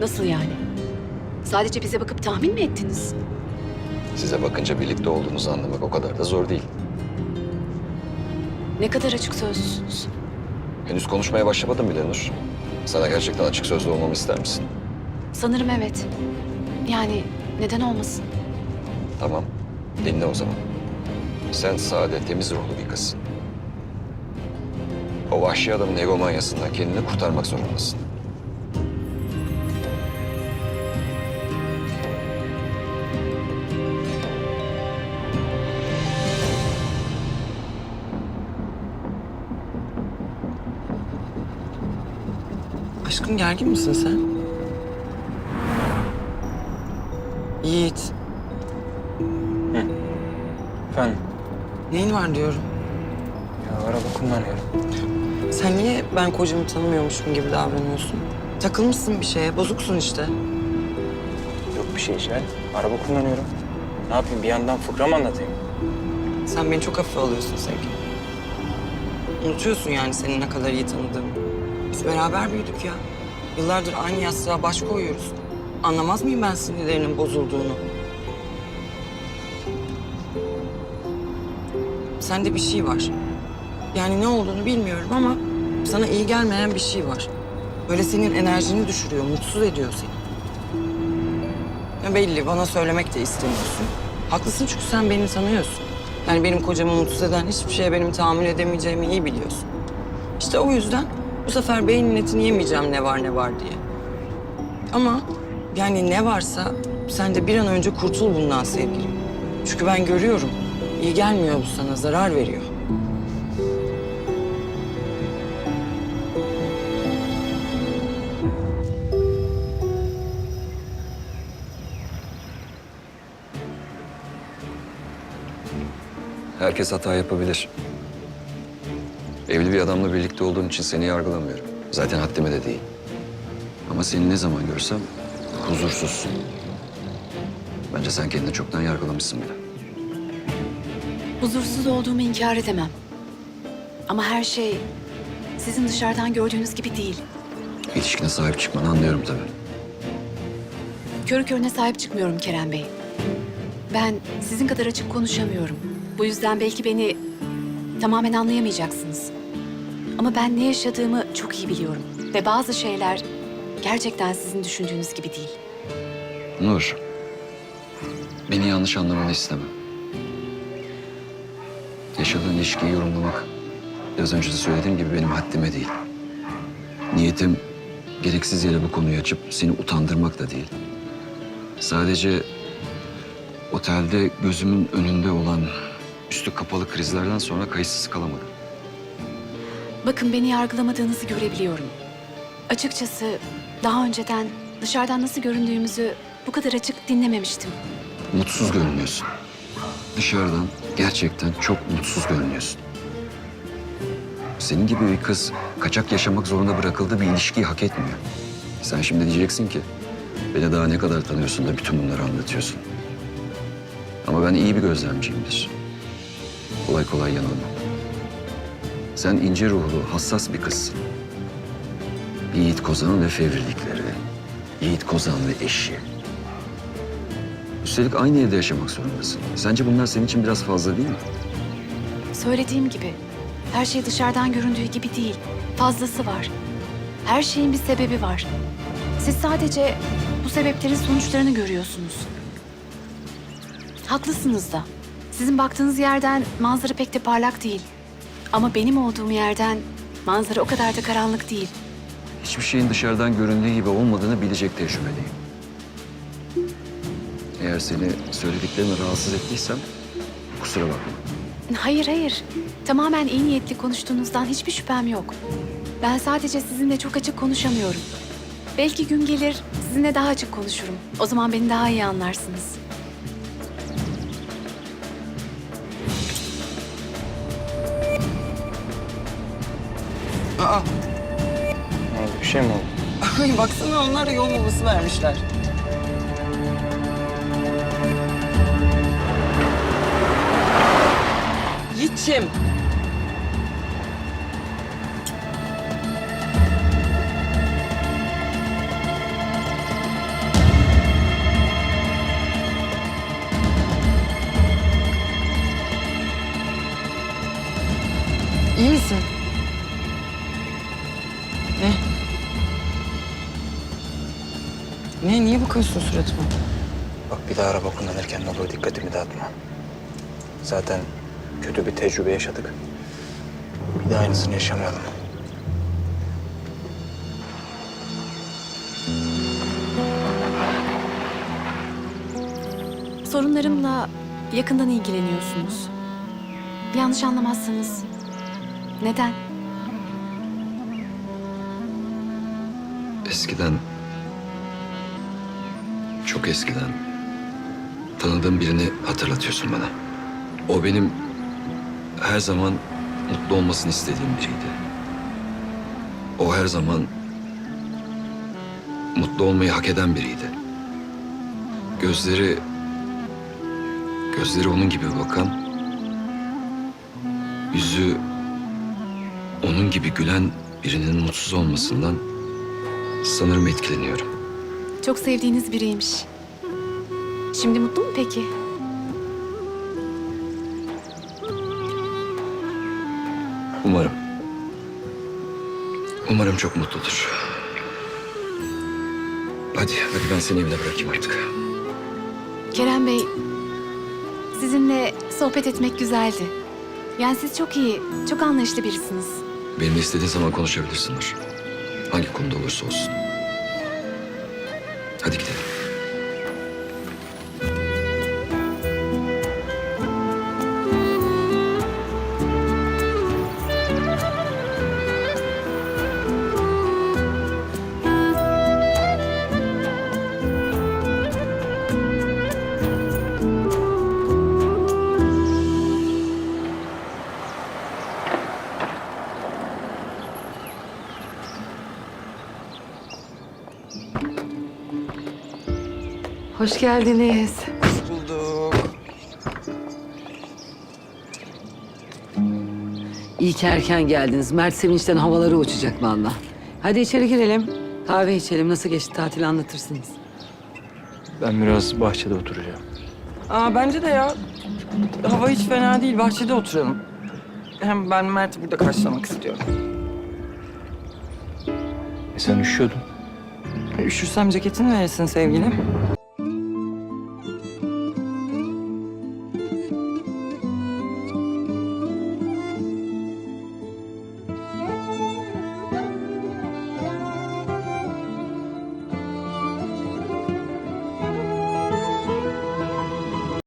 Nasıl yani? Sadece bize bakıp tahmin mi ettiniz? Size bakınca birlikte olduğunuzu anlamak o kadar da zor değil. Ne kadar açık sözlüsünüz. Henüz konuşmaya başlamadım bile Nur. Sana gerçekten açık sözlü olmamı ister misin? Sanırım evet. Yani neden olmasın? Tamam. Dinle o zaman. Sen sade, temiz ruhlu bir kızsın. O vahşi adamın egomanyasından kendini kurtarmak zorundasın. Aşkım gergin misin sen? Yiğit, Efendim? neyin var diyorum. Ya araba kullanıyorum. Sen niye ben kocamı tanımıyormuşum gibi davranıyorsun? Takılmışsın bir şeye, bozuksun işte. Yok bir şey Hilal. Araba kullanıyorum. Ne yapayım bir yandan fıkra mı anlatayım? Sen beni çok hafife alıyorsun sevgilim. Unutuyorsun yani seni ne kadar iyi tanıdığımı. Biz beraber büyüdük ya. Yıllardır aynı yastığa baş koyuyoruz. Anlamaz mıyım ben sinirlerinin bozulduğunu? Sende bir şey var. Yani ne olduğunu bilmiyorum ama sana iyi gelmeyen bir şey var. Böyle senin enerjini düşürüyor, mutsuz ediyor seni. Ya belli, bana söylemek de istemiyorsun. Haklısın çünkü sen beni tanıyorsun. Yani benim kocamı mutsuz eden hiçbir şeye benim tahammül edemeyeceğimi iyi biliyorsun. İşte o yüzden bu sefer beynin etini yemeyeceğim ne var ne var diye. Ama yani ne varsa sen de bir an önce kurtul bundan sevgilim. Çünkü ben görüyorum. iyi gelmiyor bu sana, zarar veriyor. Herkes hata yapabilir. Evli bir adamla birlikte olduğun için seni yargılamıyorum. Zaten haddime de değil. Ama seni ne zaman görsem huzursuzsun. Bence sen kendini çoktan yargılamışsın bile. Huzursuz olduğumu inkar edemem. Ama her şey sizin dışarıdan gördüğünüz gibi değil. İlişkine sahip çıkmanı anlıyorum tabii. Körü körüne sahip çıkmıyorum Kerem Bey. Ben sizin kadar açık konuşamıyorum. Bu yüzden belki beni tamamen anlayamayacaksınız. Ama ben ne yaşadığımı çok iyi biliyorum. Ve bazı şeyler gerçekten sizin düşündüğünüz gibi değil. Nur, beni yanlış anlamanı istemem. Yaşadığın ilişkiyi yorumlamak, biraz önce de söylediğim gibi benim haddime değil. Niyetim gereksiz yere bu konuyu açıp seni utandırmak da değil. Sadece otelde gözümün önünde olan üstü kapalı krizlerden sonra kayıtsız kalamadım. Bakın beni yargılamadığınızı görebiliyorum. Açıkçası daha önceden dışarıdan nasıl göründüğümüzü bu kadar açık dinlememiştim. Mutsuz görünüyorsun. Dışarıdan gerçekten çok mutsuz görünüyorsun. Senin gibi bir kız kaçak yaşamak zorunda bırakıldığı bir ilişkiyi hak etmiyor. Sen şimdi diyeceksin ki beni daha ne kadar tanıyorsun da bütün bunları anlatıyorsun. Ama ben iyi bir gözlemciyimdir. Kolay kolay yanılmam. Sen ince ruhlu, hassas bir kızsın. Yiğit Kozan ve fevrilikleri, Yiğit Kozan ve eşi, Üstelik aynı evde yaşamak zorundasın. Sence bunlar senin için biraz fazla değil mi? Söylediğim gibi her şey dışarıdan göründüğü gibi değil. Fazlası var. Her şeyin bir sebebi var. Siz sadece bu sebeplerin sonuçlarını görüyorsunuz. Haklısınız da. Sizin baktığınız yerden manzara pek de parlak değil. Ama benim olduğum yerden manzara o kadar da karanlık değil. Hiçbir şeyin dışarıdan göründüğü gibi olmadığını bilecek tecrübedeyim. Eğer seni söylediklerimle rahatsız ettiysem kusura bakma. Hayır hayır. Tamamen iyi niyetli konuştuğunuzdan hiçbir şüphem yok. Ben sadece sizinle çok açık konuşamıyorum. Belki gün gelir sizinle daha açık konuşurum. O zaman beni daha iyi anlarsınız. Aa, Ne oldu? Bir şey mi oldu? ay baksana onlar yol molası vermişler. Yiğit'ciğim. İyi misin? Ne? Niye bakıyorsun suratıma? Bak bir daha araba kullanırken ne olur dikkatimi dağıtma. Zaten kötü bir tecrübe yaşadık. Bir daha aynısını yaşamayalım. Sorunlarımla yakından ilgileniyorsunuz. Yanlış anlamazsanız neden? Eskiden, çok eskiden tanıdığım birini hatırlatıyorsun bana. O benim her zaman mutlu olmasını istediğim biriydi. O her zaman mutlu olmayı hak eden biriydi. Gözleri, gözleri onun gibi bakan, yüzü onun gibi gülen birinin mutsuz olmasından sanırım etkileniyorum. Çok sevdiğiniz biriymiş. Şimdi mutlu mu peki? Umarım. Umarım çok mutludur. Hadi, hadi ben seni evine bırakayım artık. Kerem Bey, sizinle sohbet etmek güzeldi. Yani siz çok iyi, çok anlayışlı birisiniz. Benimle istediğin zaman konuşabilirsin Nur. Hangi konuda olursa olsun. Hoş geldiniz. Bulduk. İyi ki erken geldiniz. Mert sevinçten havaları uçacak valla. Hadi içeri girelim. Kahve içelim. Nasıl geçti tatil anlatırsınız. Ben biraz bahçede oturacağım. Aa bence de ya. Hava hiç fena değil. Bahçede oturalım. Hem ben Mert'i burada karşılamak istiyorum. E sen üşüyordun. Üşürsem ceketini verirsin sevgilim.